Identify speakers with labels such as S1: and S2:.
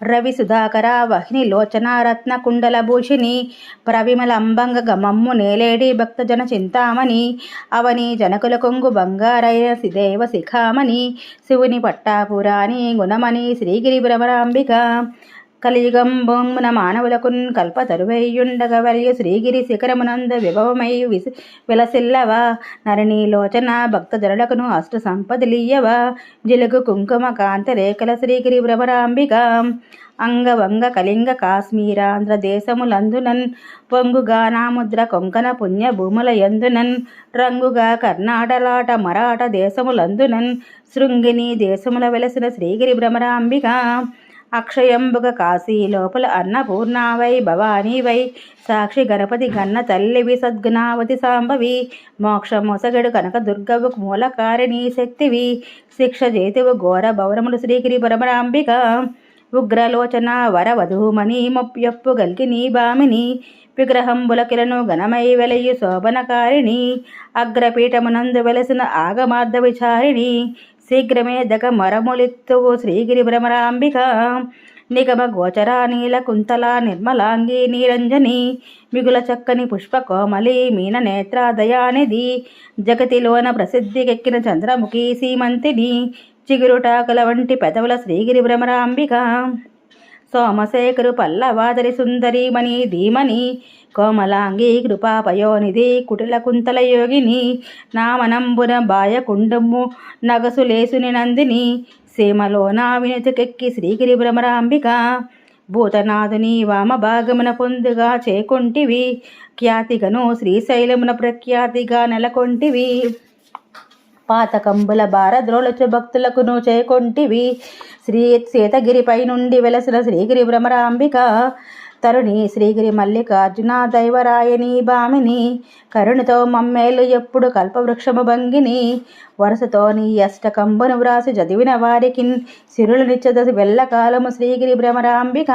S1: రవి సుధాకర వహిని లోచనారత్న కుండలభూషిణి కుండల భూషిణి గమమ్ము నేలేడి భక్తజన చింతామణి అవని జనకుల కొంగు బంగారైన సిదేవ శిఖామణి శివుని పట్టాపురాణి గుణమణి శ్రీగిరి భ్రమరాంబిక కలియుగం బొమ్మున మానవులకున్ కల్పతరువైయుండగ వలయ శ్రీగిరి శిఖరమునంద విభవమై విసి విలసిల్లవ. నరణీలోచన భక్తజనులకును అష్ట సంపదలియ్యవ. జిలుగు కుంకుమ కాంతరేఖల శ్రీగిరి భ్రమరాంబిక. అంగవంగ కళింగ కాశ్మీరాంధ్ర దేశములందునన్ పొంగుగా నాముద్ర కొంకణ పుణ్య భూముల యందునన్. రంగుగా కర్ణాటలాట మరాఠ దేశములందునన్. శృంగిని దేశముల వెలసిన శ్రీగిరి భ్రమరాంబిక. అక్షయంబుగ కాశీ లోపల అన్నపూర్ణావై భవానీవై. సాక్షి గణపతి గన్న తల్లివి సద్గుణావతి సాంబవి. మోక్ష మొసగడు కనక దుర్గవు మూలకారిణి శక్తివి. శిక్ష జేతువు ఘోర భవనములు శ్రీగిరి పరమరాంబిక. ఉగ్రలోచన వరవధూమణి మొప్యప్పు గల్కి నీ బామిని. విగ్రహంబులకిలను ఘనమై వెలయు శోభనకారిణి. అగ్రపీఠమునందు వెలసిన ఆగమార్ధ విచారిణి. శీఘ్రమే దగ మరములిత్తువు శ్రీగిరి భ్రమరాంబిక నిగమ గోచరా నీల కుంతల నిర్మలాంగి నీరంజని మిగుల చక్కని పుష్పకోమలి మీన నేత్ర దయానిధి జగతిలోన ప్రసిద్ధికెక్కిన చంద్రముఖి సీమంతిని చిగురుటాకుల వంటి పెదవుల శ్రీగిరి భ్రమరాంబిక సోమశేఖరు పల్లవాదరి సుందరీమణి ధీమణి కోమలాంగి కృపాపయోనిధి కుటిల కుంతల యోగిని నామనంబున బాయకుండము నగసులేసుని నందిని సీమలోన వినతికెక్కి శ్రీగిరి భ్రమరాంబిక భూతనాథుని వామ భాగమున పొందుగా చేకొంటివి ఖ్యాతిగను శ్రీశైలమున ప్రఖ్యాతిగా నెలకొంటివి. పాతకంబుల భారద్రోళచు నువ్వు చేకొంటివి. శ్రీ సీతగిరిపై నుండి వెలసిన శ్రీగిరి భ్రమరాంబిక తరుణి శ్రీగిరి మల్లికార్జున దైవరాయని భామిని కరుణతో మమ్మేలు ఎప్పుడు కల్పవృక్షము భంగిని వరుసతో నీ అష్టకంబను వ్రాసి చదివిన వారికి సిరులు నిచ్చద వెళ్ళకాలము శ్రీగిరి భ్రమరాంబిక.